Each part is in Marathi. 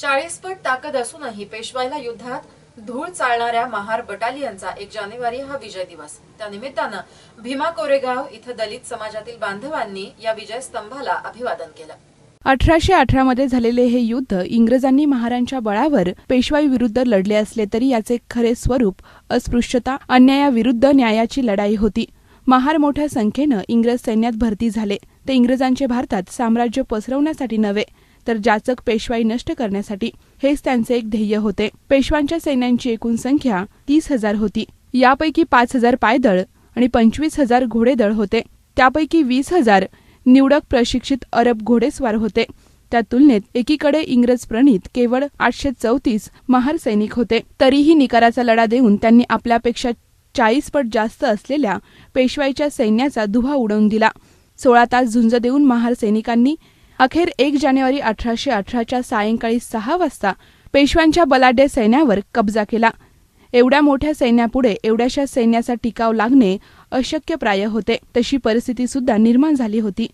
चाळीस पट ताकद असूनही पेशवाईला युद्धात धूळ चालणाऱ्या महार बटालियनचा एक जानेवारी हा विजय दिवस. त्यानिमित्तानं भीमा कोरेगाव इथं दलित समाजातील बांधवांनी या विजय स्तंभाला अभिवादन केलं. अठराशे अठरा मध्ये झालेले हे युद्ध इंग्रजांनी महारांच्या बळावर पेशवाई विरुद्ध लढले असले तरी याचे खरे स्वरूप अस्पृश्यता अन्यायाविरुद्ध न्यायाची लढाई होती. महार मोठ्या संख्येनं इंग्रज सैन्यात भरती झाले. ते इंग्रजांचे भारतात साम्राज्य पसरवण्यासाठी नव्हे. तर जाचक पेशवाई नष्ट करण्यासाठी हेच त्यांचे एक ध्येय होते. पेशवांच्या सैन्यांची एकूण संख्या तीस हजार होती. यापैकी पाच हजार पायदळ आणि पंचवीस हजार घोडेदळ होते. त्यापैकी वीस हजार निवडक प्रशिक्षित अरब घोडेस्वार होते. त्या तुलनेत एकीकडे इंग्रज प्रणित केवळ आठशे चौतीस महार सैनिक होते. तरीही निकाराचा लढा देऊन त्यांनी आपल्यापेक्षा चाळीस पट जास्त असलेल्या पेशवाईच्या सैन्याचा दुहा उडवून दिला. सोळा तास झुंज देऊन महार सैनिकांनी अखेर एक जानेवारी अठराशे अठराच्या सायंकाळी सहा वाजता पेशव्यांच्या बलाढ्य सैन्यावर कब्जा केला. एवढ्या मोठ्या सैन्यापुढे एवढ्याशा सैन्याचा टिकाव लागणे अशक्य प्राय होते तशी परिस्थिती सुद्धा निर्माण झाली होती.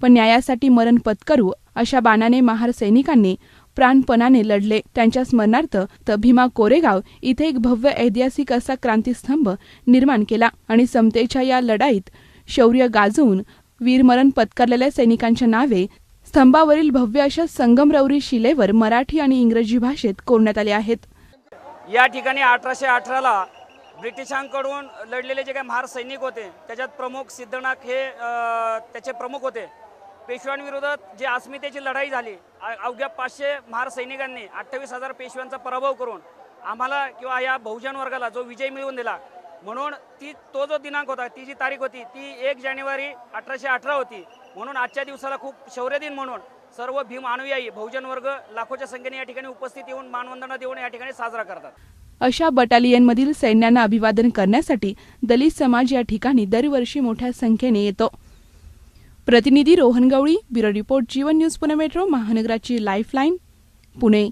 पण न्यायासाठी मरण पत्करू अशा बाणाने महार सैनिकांनी प्राणपणाने लढले. त्यांच्या स्मरणार्थ त भीमा कोरेगाव इथे एक भव्य ऐतिहासिक असा क्रांतीस्तंभ निर्माण केला आणि समतेच्या या लढाईत शौर्य गाजवून वीरमरण पत्करलेल्या सैनिकांच्या नावे स्तंभावरील भव्य अशा संगमरवरी शिलेवर मराठी आणि इंग्रजी भाषेत कोरण्यात आले आहेत. या ठिकाणी अठराशे अठराला ब्रिटिशांकडून लढलेले जे काही महार सैनिक होते त्याच्यात प्रमुख सिद्धनाथ हे त्याचे प्रमुख होते. पेशव्यांविरोधात जी अस्मितेची लढाई झाली अवघ्या पाचशे महार सैनिकांनी अठ्ठावीस हजार पेशव्यांचा पराभव करून आम्हाला किंवा या बहुजन वर्गाला जो विजय मिळवून दिला म्हणून ती तो जो दिनांक होता ती जी तारीख होती ती एक जानेवारी अठराशे अठरा होती. म्हणून आजच्या दिवसाला खूप शौर्य दिन म्हणून सर्व भीम अनुयायी बहुजन वर्ग लाखोच्या संख्येने या ठिकाणी उपस्थित येऊन मानवंदना देऊन या ठिकाणी साजरा करतात. अशा बटालियनमधील सैन्यांना अभिवादन करण्यासाठी दलित समाज या ठिकाणी दरवर्षी मोठ्या संख्येने येतो. प्रतिनिधी Rohan Gawali bureau report Jeevan news Pune metro महानगराची lifeline Pune.